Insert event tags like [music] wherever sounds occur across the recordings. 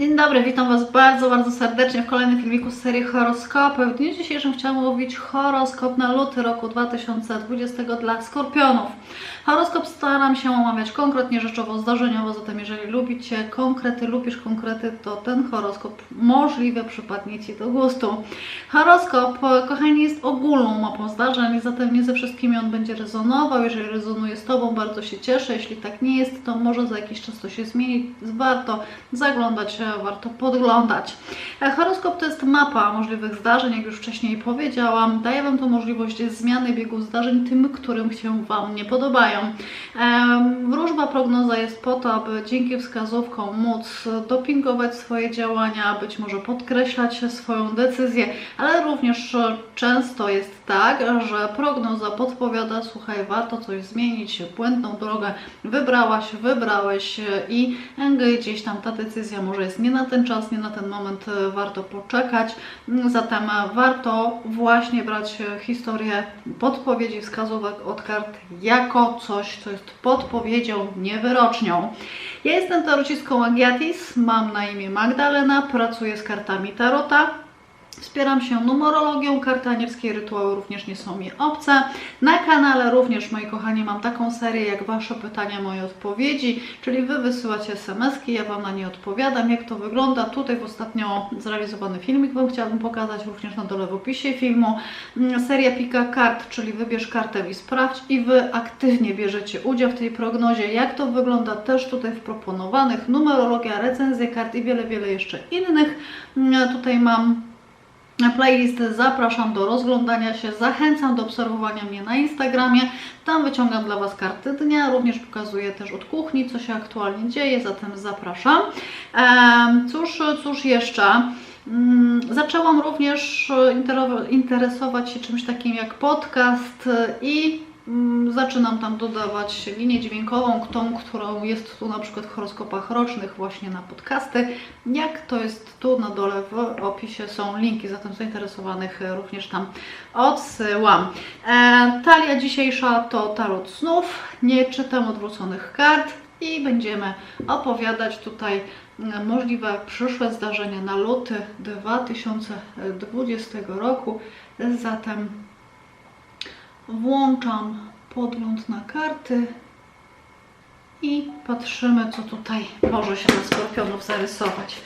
Dzień dobry, witam Was bardzo, bardzo serdecznie w kolejnym filmiku z serii horoskopy. W dniu dzisiejszym chciałam omówić horoskop na luty roku 2020 dla skorpionów. Horoskop staram się omawiać konkretnie, rzeczowo, zdarzeniowo, zatem jeżeli lubicie konkrety, lubisz konkrety, to ten horoskop możliwe przypadnie Ci do gustu. Horoskop, kochani, jest ogólną mapą zdarzeń, zatem nie ze wszystkimi on będzie rezonował. Jeżeli rezonuje z Tobą, bardzo się cieszę. Jeśli tak nie jest, to może za jakiś czas to się zmieni. Warto zaglądać, warto podglądać. E, Horoskop to jest mapa możliwych zdarzeń, jak już wcześniej powiedziałam. Daje Wam to możliwość zmiany biegu zdarzeń tym, którym się Wam nie podobają. Em, Wróżba prognoza jest po to, aby dzięki wskazówkom móc dopingować swoje działania, być może podkreślać swoją decyzję, ale również e, często jest tak, że prognoza podpowiada, słuchaj, warto coś zmienić, błędną drogę wybrałaś, wybrałeś e, i e, gdzieś tam ta decyzja może jest nie na ten czas, nie na ten moment, e, warto poczekać. Mm, Zatem e, warto właśnie brać e, historię podpowiedzi, wskazówek od kart jako coś, co jest podpowiedzią, nie wyrocznią. Ja jestem tarocistką Agiatis, mam na imię Magdalena, pracuję z kartami Tarota. Wspieram się numerologią, karty anielskie rytuały również nie są mi obce. Na kanale również, moi kochani, mam taką serię jak Wasze pytania, moje odpowiedzi, czyli Wy wysyłacie SMS-ki, ja Wam na nie odpowiadam. Jak to wygląda? Tutaj w ostatnio zrealizowany filmik Wam chciałabym pokazać, również na dole w opisie filmu. Mm, Seria Pika Kart, czyli wybierz kartę i sprawdź i Wy aktywnie bierzecie udział w tej prognozie. Jak to wygląda też tutaj w proponowanych, numerologia, recenzje kart i wiele, wiele jeszcze innych. Mm, Tutaj mam na playlist zapraszam do rozglądania się, zachęcam do obserwowania mnie na Instagramie. Tam wyciągam dla Was karty dnia, również pokazuję też od kuchni, co się aktualnie dzieje, zatem zapraszam. Cóż, cóż jeszcze? Mm, Zaczęłam również e, interesować się czymś takim jak podcast e, i zaczynam tam dodawać linię dźwiękową, tą, którą jest tu na przykład w horoskopach rocznych właśnie na podcasty. Jak to jest tu na dole w opisie są linki, zatem zainteresowanych e, również tam odsyłam. E, talia dzisiejsza to tarot snów, nie czytam odwróconych kart i będziemy opowiadać tutaj e, możliwe przyszłe zdarzenia na luty 2020 roku. Zatem włączam podgląd na karty i patrzymy, co tutaj może się dla skorpionów zarysować.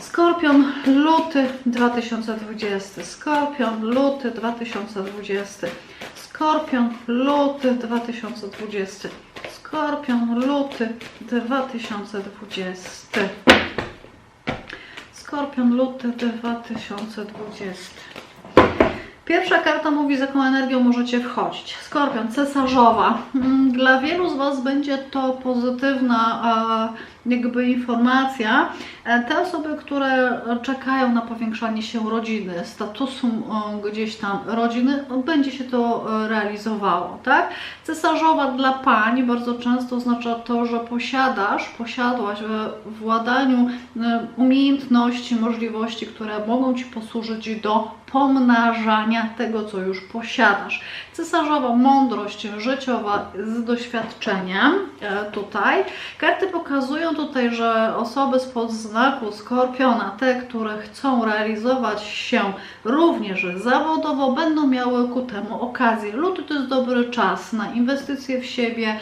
Skorpion, luty 2020. Skorpion, luty 2020. Skorpion, luty 2020. Skorpion, luty 2020. Skorpion, luty 2020. Pierwsza karta mówi, z jaką energią możecie wchodzić. Skorpion, cesarzowa. Mm, Dla wielu z Was będzie to pozytywna e, jakby informacja. E, Te osoby, które czekają na powiększanie się rodziny, statusu e, gdzieś tam rodziny, będzie się to realizowało, tak? Cesarzowa dla pań bardzo często oznacza to, że posiadasz, posiadłaś we władaniu umiejętności, możliwości, które mogą Ci posłużyć do pomnażania tego, co już posiadasz. Cesarzowa mądrość życiowa z doświadczeniem e, tutaj. Karty pokazują tutaj, że osoby spod znaku Skorpiona, te, które chcą realizować się również zawodowo, będą miały ku temu okazję. Luty to jest dobry czas na inwestycje w siebie,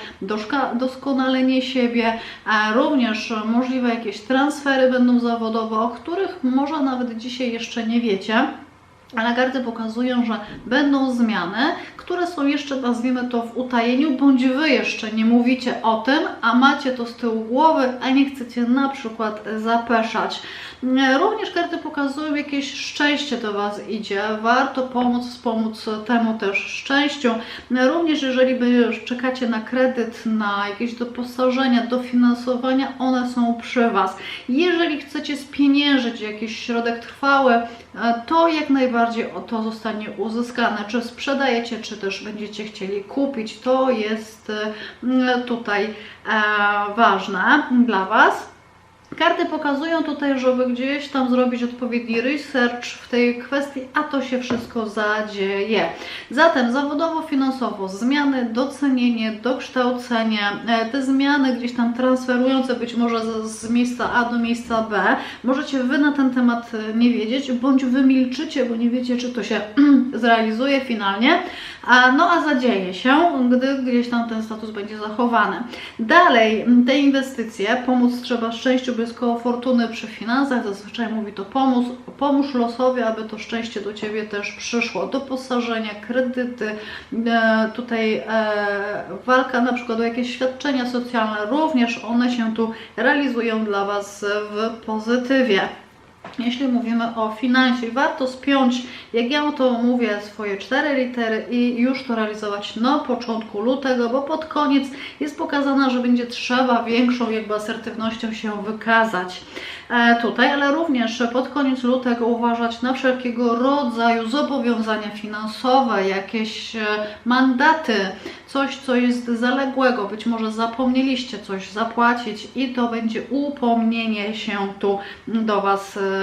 doskonalenie siebie, a również możliwe jakieś transfery będą zawodowe, o których może nawet dzisiaj jeszcze nie wiecie. Ale karty pokazują, że będą zmiany, które są jeszcze, nazwijmy to, w utajeniu, bądź Wy jeszcze nie mówicie o tym, a macie to z tyłu głowy, a nie chcecie na przykład zapeszać. Również karty pokazują, jakieś szczęście do Was idzie. Warto pomóc, wspomóc temu też szczęściu. Również jeżeli czekacie na kredyt, na jakieś doposażenia, dofinansowania, one są przy Was. Jeżeli chcecie spieniężyć jakiś środek trwały, to jak najbardziej o to zostanie uzyskane. Czy sprzedajecie, czy też będziecie chcieli kupić, to jest e, tutaj e, ważne dla Was. Karty pokazują tutaj, żeby gdzieś tam zrobić odpowiedni research w tej kwestii, a to się wszystko zadzieje. Zatem zawodowo, finansowo, zmiany, docenienie, dokształcenie, e, te zmiany gdzieś tam transferujące być może z, miejsca A do miejsca B. Możecie Wy na ten temat e, nie wiedzieć, bądź Wy milczycie, bo nie wiecie, czy to się [clears throat] zrealizuje finalnie. A, no a zadzieje się, gdy gdzieś tam ten status będzie zachowany. Dalej, te inwestycje, pomóc trzeba szczęściu, bez koło fortuny przy finansach, zazwyczaj mówi to pomóc, pomóż losowi, aby to szczęście do Ciebie też przyszło. Doposażenia, kredyty, e, tutaj e, walka na przykład o jakieś świadczenia socjalne, również one się tu realizują dla Was w pozytywie. Jeśli mówimy o finansie, warto spiąć, jak ja to mówię, swoje cztery litery i już to realizować na początku lutego, bo pod koniec jest pokazane, że będzie trzeba większą jakby asertywnością się wykazać e, tutaj, ale również pod koniec lutego uważać na wszelkiego rodzaju zobowiązania finansowe, jakieś e, mandaty, coś, co jest zaległego, być może zapomnieliście coś zapłacić i to będzie upomnienie się tu do Was e,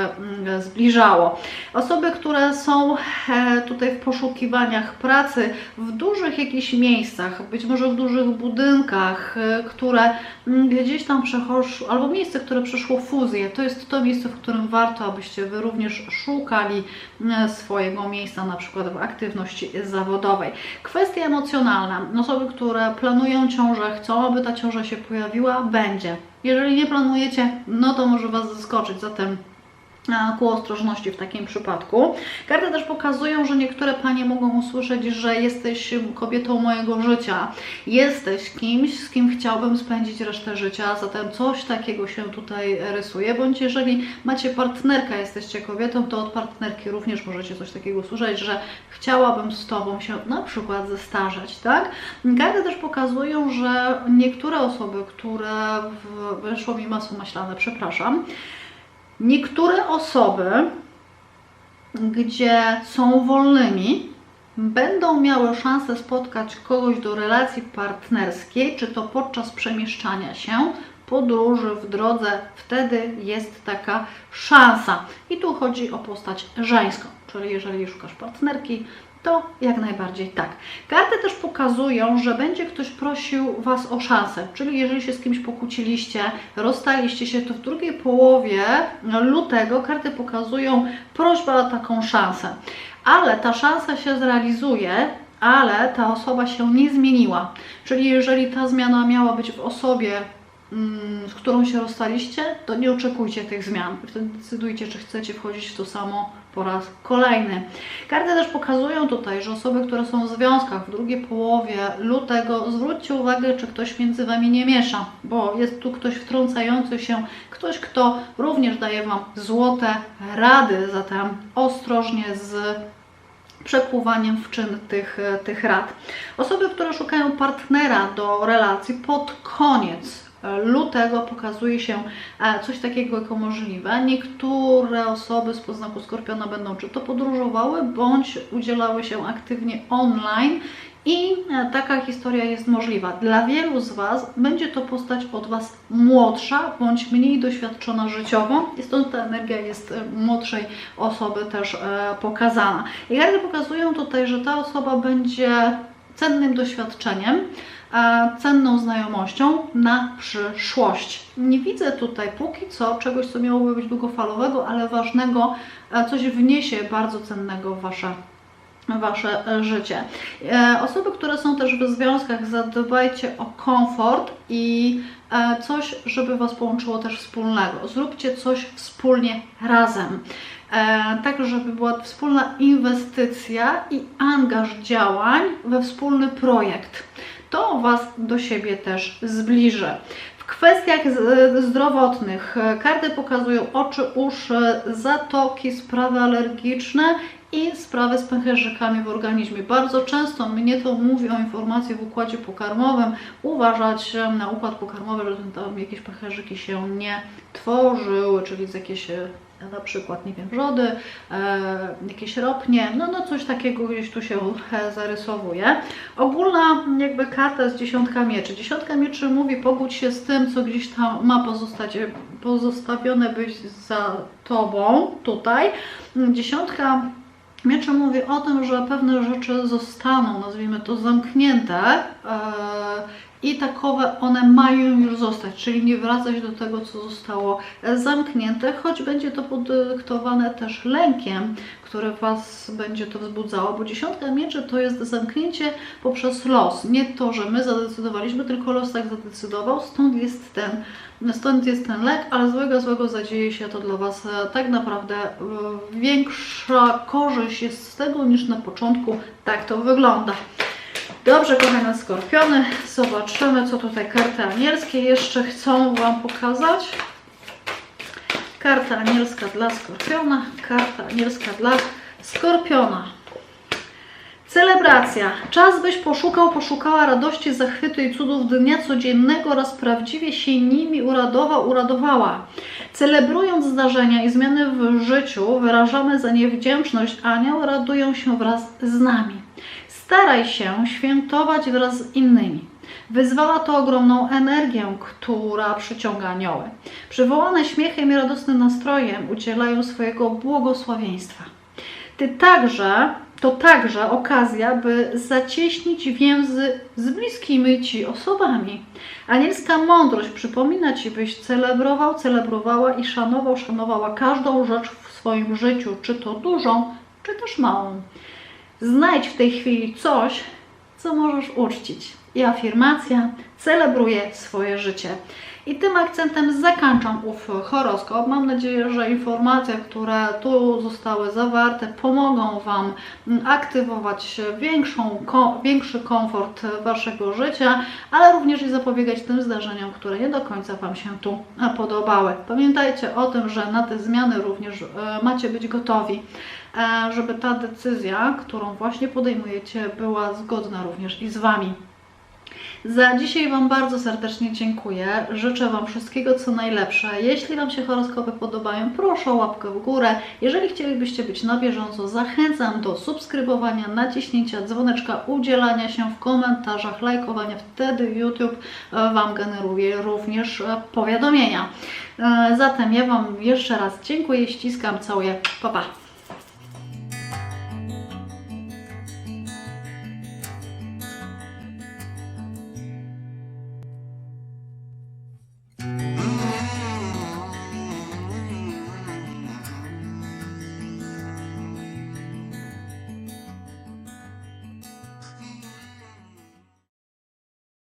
zbliżało. Osoby, które są e, tutaj w poszukiwaniach pracy w dużych jakichś miejscach, być może w dużych budynkach, e, które mm, gdzieś tam przechodzą, albo miejsce, które przeszło fuzję, to jest to miejsce, w którym warto, abyście Wy również szukali e, swojego miejsca, na przykład w aktywności zawodowej. Kwestia emocjonalna. Osoby, które planują ciążę, chcą, aby ta ciąża się pojawiła, będzie. Jeżeli nie planujecie, no to może Was zaskoczyć, zatem ku ostrożności w takim przypadku. Karty też pokazują, że niektóre panie mogą usłyszeć, że jesteś kobietą mojego życia, jesteś kimś, z kim chciałbym spędzić resztę życia, zatem coś takiego się tutaj rysuje, bądź jeżeli macie partnerkę, jesteście kobietą, to od partnerki również możecie coś takiego usłyszeć, że chciałabym z Tobą się na przykład zestarzeć, tak? Karty też pokazują, że niektóre osoby, które, w, wyszło mi masło maślane, przepraszam, Niektóre osoby, gdzie są wolnymi, będą miały szansę spotkać kogoś do relacji partnerskiej, czy to podczas przemieszczania się, podróży, w drodze, wtedy jest taka szansa. I tu chodzi o postać żeńską, czyli jeżeli szukasz partnerki, to jak najbardziej tak. Karty też pokazują, że będzie ktoś prosił Was o szansę, czyli jeżeli się z kimś pokłóciliście, rozstaliście się, to w drugiej połowie lutego karty pokazują prośbę o taką szansę. Ale ta szansa się zrealizuje, ale ta osoba się nie zmieniła. Czyli jeżeli ta zmiana miała być w osobie, z którą się rozstaliście, to nie oczekujcie tych zmian. Wtedy decydujcie, czy chcecie wchodzić w to samo po raz kolejny. Karty też pokazują tutaj, że osoby, które są w związkach w drugiej połowie lutego, zwróćcie uwagę, czy ktoś między Wami nie miesza, bo jest tu ktoś wtrącający się, ktoś, kto również daje Wam złote rady, zatem ostrożnie z przepływaniem w czyn tych, tych rad. Osoby, które szukają partnera do relacji pod koniec lutego pokazuje się e, coś takiego jako możliwe. Niektóre osoby z poznaku Skorpiona będą czy to podróżowały, bądź udzielały się aktywnie online i e, taka historia jest możliwa. Dla wielu z Was będzie to postać od Was młodsza bądź mniej doświadczona życiowo i stąd ta energia jest e, młodszej osoby też pokazana. I karty pokazują tutaj, że ta osoba będzie cennym doświadczeniem, cenną znajomością na przyszłość. Nie widzę tutaj póki co czegoś, co miałoby być długofalowego, ale ważnego, coś wniesie bardzo cennego w Wasze Wasze e, życie. E, osoby, które są też w związkach, zadbajcie o komfort i e, coś, żeby Was połączyło też wspólnego. Zróbcie coś wspólnie razem. Tak, żeby była wspólna inwestycja i angaż działań we wspólny projekt to Was do siebie też zbliży. W kwestiach zdrowotnych karty pokazują oczy, uszy, zatoki, sprawy alergiczne i sprawy z pęcherzykami w organizmie. Bardzo często mnie to mówi o informacji w układzie pokarmowym. Uważać na układ pokarmowy, że tam jakieś pęcherzyki się nie tworzyły, czyli z jakieś na przykład, nie wiem, wrzody, e, jakieś ropnie, no, no coś takiego gdzieś tu się e, zarysowuje. Ogólna jakby karta z dziesiątka mieczy. Dziesiątka mieczy mówi pogódź się z tym, co gdzieś tam ma pozostać, e, pozostawione być za Tobą tutaj. Dziesiątka Miecze mówi o tym, że pewne rzeczy zostaną, nazwijmy to, zamknięte e, i takowe one mają już zostać, czyli nie wracać do tego, co zostało e, zamknięte, choć będzie to podyktowane też lękiem, który Was będzie to wzbudzało, bo dziesiątka mieczy to jest zamknięcie poprzez los. Nie to, że my zadecydowaliśmy, tylko los tak zadecydował, stąd jest ten Stąd jest ten lek, ale złego, złego zadzieje się to dla Was e, tak naprawdę e, większa korzyść jest z tego niż na początku. Tak to wygląda. Dobrze, kochane skorpiony, zobaczymy, co tutaj karty anielskie jeszcze chcą Wam pokazać. Karta anielska dla skorpiona, karta anielska dla skorpiona. Celebracja. Czas byś poszukał, poszukała radości, zachwytu i cudów dnia codziennego oraz prawdziwie się nimi uradował, uradowała. Celebrując zdarzenia i zmiany w życiu, wyrażamy za nie wdzięczność. Anioł radują się wraz z nami. Staraj się świętować wraz z innymi. Wyzwala to ogromną energię, która przyciąga anioły. Przywołane śmiechem i radosnym nastrojem udzielają swojego błogosławieństwa. Ty także, to także okazja, by zacieśnić więzy z bliskimi Ci osobami. Anielska mądrość przypomina Ci, byś celebrował, celebrowała i szanował, szanowała każdą rzecz w swoim życiu, czy to dużą, czy też małą. Znajdź w tej chwili coś, co możesz uczcić. I afirmacja celebruje swoje życie. I tym akcentem zakończam ów horoskop. Mam nadzieję, że informacje, które tu zostały zawarte, pomogą Wam aktywować większą, ko, większy komfort Waszego życia, ale również i zapobiegać tym zdarzeniom, które nie do końca Wam się tu podobały. Pamiętajcie o tym, że na te zmiany również e, macie być gotowi, żeby ta decyzja, którą właśnie podejmujecie, była zgodna również i z Wami. Za dzisiaj Wam bardzo serdecznie dziękuję. Życzę Wam wszystkiego co najlepsze. Jeśli Wam się horoskopy podobają, proszę o łapkę w górę. Jeżeli chcielibyście być na bieżąco, zachęcam do subskrybowania, naciśnięcia dzwoneczka, udzielania się w komentarzach, lajkowania. Wtedy YouTube e, Wam generuje również e, powiadomienia. E, Zatem ja Wam jeszcze raz dziękuję, ściskam, całuję. Pa, pa.